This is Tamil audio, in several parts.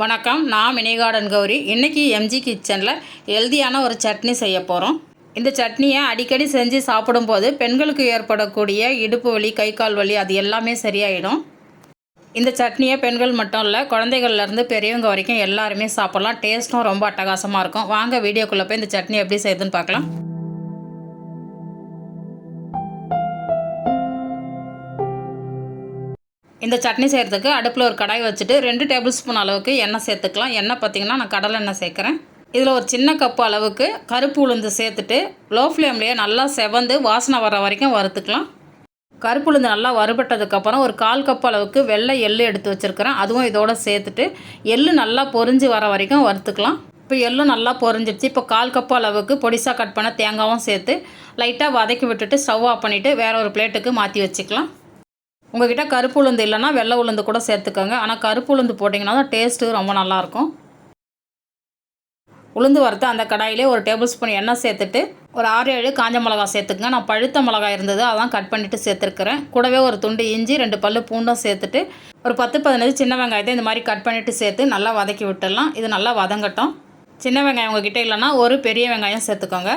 வணக்கம் நான் மினி கார்டன் கௌரி இன்றைக்கி எம்ஜி கிச்சனில் ஹெல்தியான ஒரு சட்னி செய்ய போகிறோம் இந்த சட்னியை அடிக்கடி செஞ்சு சாப்பிடும்போது பெண்களுக்கு ஏற்படக்கூடிய இடுப்பு வலி கை கால் வலி அது எல்லாமே சரியாயிடும். இந்த சட்னியை பெண்கள் மட்டும் இல்லை குழந்தைகள்லேருந்து பெரியவங்க வரைக்கும் எல்லாருமே சாப்பிட்லாம். டேஸ்ட்டும் ரொம்ப அட்டகாசமாக இருக்கும். வாங்க வீடியோக்குள்ளே போய் இந்த சட்னி எப்படி செய்யுதுன்னு பார்க்கலாம். இந்த சட்னி செய்கிறதுக்கு அடுப்பில் ஒரு கடாய் வச்சுட்டு ரெண்டு டேபிள் ஸ்பூன் அளவுக்கு எண்ணெய் சேர்த்துக்கலாம். எண்ணெய் பார்த்திங்கன்னா நான் கடலை எண்ணெய் சேர்க்குறேன். இதில் ஒரு சின்ன கப்பு அளவுக்கு கருப்பு உளுந்து சேர்த்துட்டு லோ ஃப்ளேம்லேயே நல்லா செவந்து வாசனை வர வரைக்கும் வறுத்துக்கலாம். கருப்பு உளுந்து நல்லா வறுபட்டதுக்கப்புறம் ஒரு கால் கப் அளவுக்கு வெள்ளை எள்ளு எடுத்து வச்சுருக்கிறேன். அதுவும் இதோட சேர்த்துட்டு எள்ளு நல்லா பொறிஞ்சு வர வரைக்கும் வறுத்துக்கலாம். இப்போ எள்ளும் நல்லா பொறிஞ்சிடுச்சு இப்போ கால் கப்பு அளவுக்கு பொடிசாக கட் பண்ண தேங்காவும் சேர்த்து லைட்டாக வதக்கி விட்டுட்டு ஸ்டவ் ஆஃப் பண்ணிவிட்டு வேற ஒரு பிளேட்டுக்கு மாற்றி வச்சுக்கலாம். உங்ககிட்ட கருப்பு உளுந்து இல்லைன்னா வெள்ளை உளுந்து கூட சேர்த்துக்கோங்க. ஆனால் கருப்பு உளுந்து போட்டிங்கன்னா தான் டேஸ்ட்டு ரொம்ப நல்லாயிருக்கும். உளுந்து வறுத்து அந்த கடாயிலே ஒரு டேபிள் ஸ்பூன் எண்ணெய் சேர்த்துட்டு ஒரு ஆறு ஏழு காஞ்ச மிளகா சேர்த்துக்குங்க. நான் பழுத்த மிளகா இருந்தது அதான் கட் பண்ணிவிட்டு சேர்த்துருக்குறேன். கூடவே ஒரு துண்டு இஞ்சி ரெண்டு பல் பூண்டும் சேர்த்துட்டு ஒரு பத்து பதினஞ்சு சின்ன வெங்காயத்தை இந்த மாதிரி கட் பண்ணிவிட்டு சேர்த்து நல்லா வதக்கி விட்டுடலாம். இது நல்லா வதங்கட்டும். சின்ன வெங்காயம் உங்ககிட்ட இல்லைன்னா ஒரு பெரிய வெங்காயம் சேர்த்துக்கோங்க.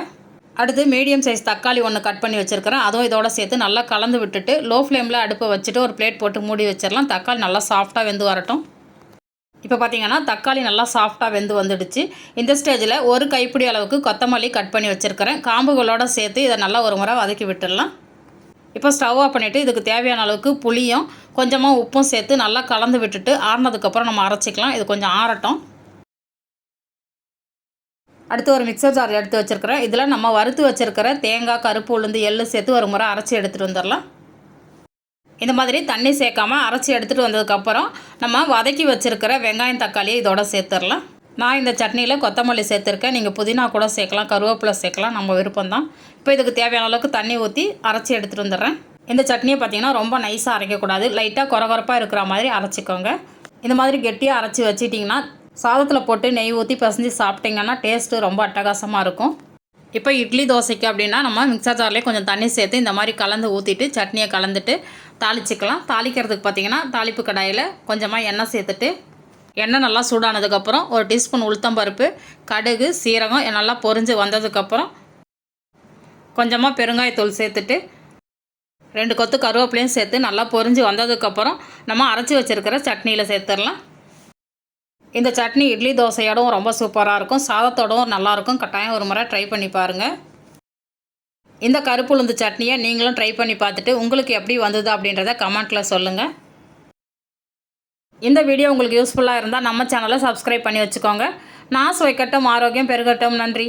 அடுத்து மீடியம் சைஸ் தக்காளி ஒன்று கட் பண்ணி வச்சுருக்கிறேன். அதுவும் இதோட சேர்த்து நல்லா கலந்து விட்டுட்டு லோ ஃப்ளேமில் அடுப்பை வச்சுட்டு ஒரு பிளேட் போட்டு மூடி வச்சிடலாம். தக்காளி நல்லா சாஃப்டாக வெந்து வரட்டும். இப்போ பார்த்தீங்கன்னா தக்காளி நல்லா சாஃப்டாக வெந்து வந்துடுச்சு. இந்த ஸ்டேஜில் ஒரு கைப்பிடி அளவுக்கு கொத்தமல்லி கட் பண்ணி வச்சுருக்கிறேன். காம்புகளோடு சேர்த்து இதை நல்லா ஒரு முறை வதக்கி விட்டுடலாம். இப்போ ஸ்டவ் ஆஃப் பண்ணிவிட்டு இதுக்கு தேவையான அளவுக்கு புளியும் கொஞ்சமாக உப்பும் சேர்த்து நல்லா கலந்து விட்டுட்டு ஆறினதுக்கப்புறம் நம்ம அரைச்சிக்கலாம். இது கொஞ்சம் ஆறட்டும். அடுத்து ஒரு மிக்சர் ஜார் எடுத்து வச்சுருக்கிறேன். இதில் நம்ம வறுத்து வச்சுருக்கிற தேங்காய் கருப்பு உளுந்து எள்ளு சேர்த்து ஒரு முறை அரைச்சி எடுத்துகிட்டு வந்துடலாம். இந்த மாதிரி தண்ணி சேர்க்காம அரைச்சி எடுத்துகிட்டு வந்ததுக்கப்புறம் நம்ம வதக்கி வச்சுருக்கிற வெங்காயம் தக்காளியை இதோட சேர்த்துடலாம். நான் இந்த சட்னியில் கொத்தமல்லி சேர்த்துருக்கேன். நீங்கள் புதினா கூட சேர்க்கலாம் கருவேப்பிலை சேர்க்கலாம் நம்ம விருப்பம் தான் இப்போ இதுக்கு தேவையான அளவுக்கு தண்ணி ஊற்றி அரைச்சி எடுத்துகிட்டு வந்துடுறேன். இந்த சட்னியை பார்த்திங்கன்னா ரொம்ப நைஸாக அரைக்கக்கூடாது. லைட்டாக குறகுறப்பாக இருக்கிற மாதிரி அரைச்சிக்கோங்க. இந்த மாதிரி கெட்டியாக அரைச்சி வச்சிட்டிங்கன்னா சாதத்தில் போட்டு நெய் ஊற்றி பசஞ்சு சாப்பிட்டிங்கன்னா டேஸ்ட்டு ரொம்ப அட்டகாசமாக இருக்கும். இப்போ இட்லி தோசைக்கு அப்படின்னா நம்ம மிக்சர் ஜார்லேயே கொஞ்சம் தண்ணி சேர்த்து இந்த மாதிரி கலந்து ஊற்றிட்டு சட்னியை கலந்துட்டு தாளிச்சிக்கலாம். தாளிக்கிறதுக்கு பார்த்திங்கன்னா தாளிப்பு கடாயில் கொஞ்சமாக எண்ணெய் சேர்த்துட்டு எண்ணெய் நல்லா சூடானதுக்கப்புறம் ஒரு டீஸ்பூன் உளுத்தம்பருப்பு கடுகு சீரகம் நல்லா பொரிஞ்சு வந்ததுக்கப்புறம் கொஞ்சமாக பெருங்காயத்தூள் சேர்த்துட்டு ரெண்டு கொத்து கருவேப்பிலையும் சேர்த்து நல்லா பொரிஞ்சு வந்ததுக்கப்புறம் நம்ம அரைச்சி வச்சுருக்கிற சட்னியில் சேர்த்துடலாம். இந்த சட்னி இட்லி தோசையோடவும் ரொம்ப சூப்பராக இருக்கும். சாதத்தோடவும் நல்லாயிருக்கும் கட்டாயம் ஒரு முறை ட்ரை பண்ணி பாருங்கள் இந்த கருப்பு உளுந்து சட்னியை நீங்களும் ட்ரை பண்ணி பார்த்துட்டு உங்களுக்கு எப்படி வந்தது அப்படின்றத கமெண்ட்டில் சொல்லுங்கள் இந்த வீடியோ உங்களுக்கு யூஸ்ஃபுல்லாக இருந்தால் நம்ம சேனலை சப்ஸ்கிரைப் பண்ணி வச்சுக்கோங்க. நான் சுவைக்கட்டும் ஆரோக்கியம் பெருகட்டும். நன்றி.